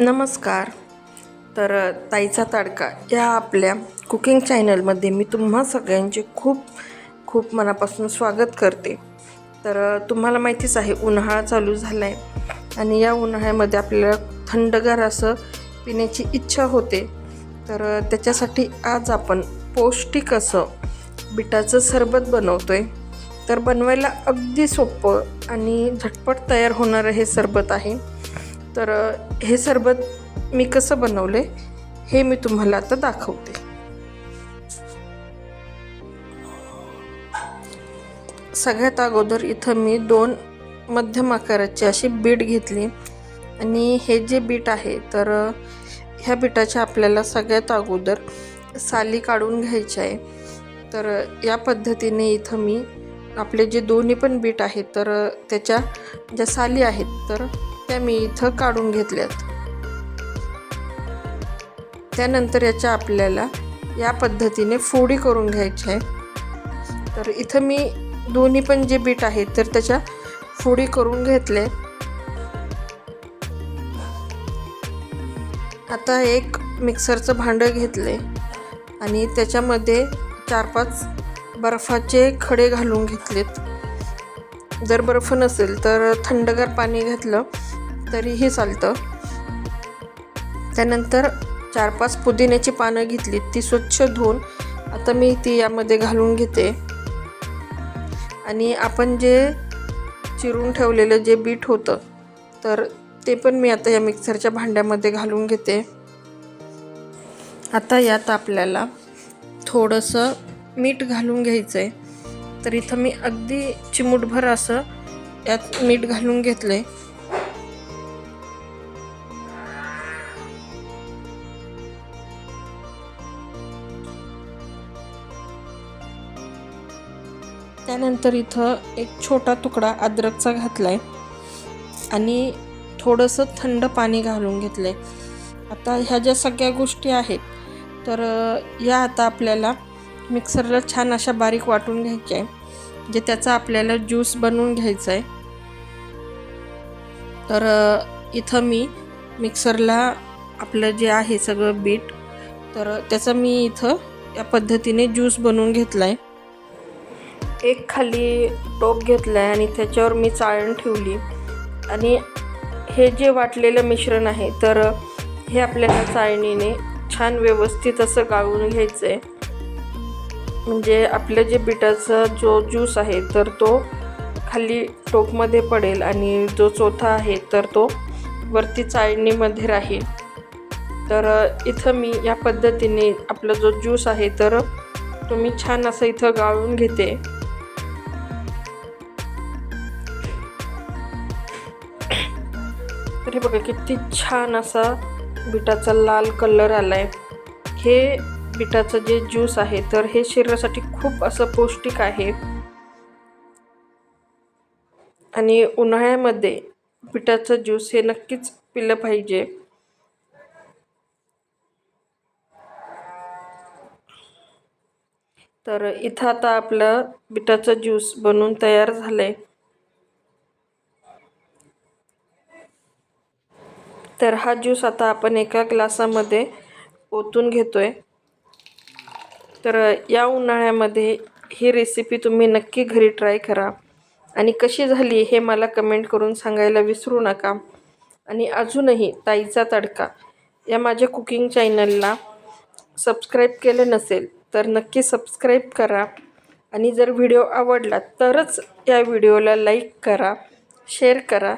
नमस्कार. तर ताईचा तडका या आपल्या कुकिंग चॅनलमध्ये मी तुम्हा सगळ्यांचे खूप खूप मनापासून स्वागत करते. तर तुम्हाला माहितीच आहे उन्हाळा चालू झाला आहे आणि या उन्हाळ्यामध्ये आपल्याला थंडगार असं पिण्याची इच्छा होते. तर त्याच्यासाठी आज आपण पौष्टिक असं बिटाचं सरबत बनवतो आहे तर बनवायला अगदी सोपं आणि झटपट तयार होणारं हे सरबत आहे. तर हे सरबत मी कसं बनवले हे मी तुम्हाला आता दाखवते. सगळ्यात अगोदर इथं मी दोन मध्यम आकाराची अशी बीट घेतली. आणि हे जे बीट आहे तर ह्या बिटाच्या आपल्याला सगळ्यात अगोदर साली काढून घ्यायची आहे. तर या पद्धतीने इथं मी आपले जे दोन्ही पण बीट आहेत तर त्याच्या ज्या साली आहेत तर त्या मी इथं काढून घेतल्यात. त्यानंतर याच्या आपल्याला या पद्धतीने फोडी करून घ्यायची आहे. तर इथं मी दोन्ही पण जे बीट आहेत तर त्याच्या फोडी करून घेतले. आता एक मिक्सरचं भांडं घेतले आणि त्याच्यामध्ये चार पाच बर्फाचे खडे घालून घेतलेत. जर बर्फ नसेल तर थंडगार पाणी घातलं. तरीही चालतं. त्यानंतर चार पाच पुदिन्याची पानं घेतली. ती स्वच्छ धुवून आता मी ती यामध्ये घालून घेते. आणि आपण जे चिरून ठेवलेलं जे बीट होतं तर ते पण मी आता या मिक्सरच्या भांड्यामध्ये घालून घेते. आता यात आपल्याला थोडंसं मीठ घालून घ्यायचं आहे तर इथं मी अगदी चिमूटभर असं यात मीठ घालून घेतलं आहे त्यानंतर इथं एक छोटा तुकडा अद्रकचा घातला आहे आणि थोडंसं थंड पाणी घालून घेतलं आहे आता ह्या ज्या सगळ्या गोष्टी आहेत तर या आता आपल्याला मिक्सरला छान अशा बारीक वाटून घ्यायच्या आहे जे त्याचा आपल्याला ज्यूस बनवून घ्यायचा आहे. तर इथं मी मिक्सरला आपलं जे आहे सगळं बीट तर त्याचा मी इथं या पद्धतीने ज्यूस बनवून घेतला आहे एक खाली टोप घेतला आहे आणि त्याच्यावर मी चाळण ठेवली. आणि हे जे वाटलेलं मिश्रण आहे तर हे आपल्याला चाळणीने छान व्यवस्थित असं गाळून घ्यायचं आहे म्हणजे आपलं जे बिटाचा जो ज्यूस आहे तर तो खाली टोपमध्ये पडेल आणि जो चौथा आहे तर तो वरती चाळणीमध्ये राहील. तर इथं मी या पद्धतीने आपला जो ज्यूस आहे तर तो मी छान असं इथं गाळून घेते. हे बघा किती छान असा बिटाचा लाल कलर आलाय. हे बिटाचं जे ज्यूस आहे तर हे शरीरासाठी खूप असं पौष्टिक आहे. आणि उन्हाळ्यामध्ये बिटाचं ज्यूस हे नक्कीच पिलं पाहिजे. तर इथं आता आपलं बिटाचं ज्यूस बनवून तयार झालं आहे तर हा ज्यूस आता आपण एका ग्लासामध्ये ओतून घेतो आहे तर या उन्हाळ्यामध्ये ही रेसिपी तुम्ही नक्की घरी ट्राय करा. आणि कशी झाली हे मला कमेंट करून सांगायला विसरू नका. आणि अजूनही ताईचा तडका या माझ्या कुकिंग चॅनलला सबस्क्राईब केलं नसेल तर नक्की सबस्क्राईब करा. आणि जर व्हिडिओ आवडला तरच या व्हिडिओला लाईक करा शेअर करा.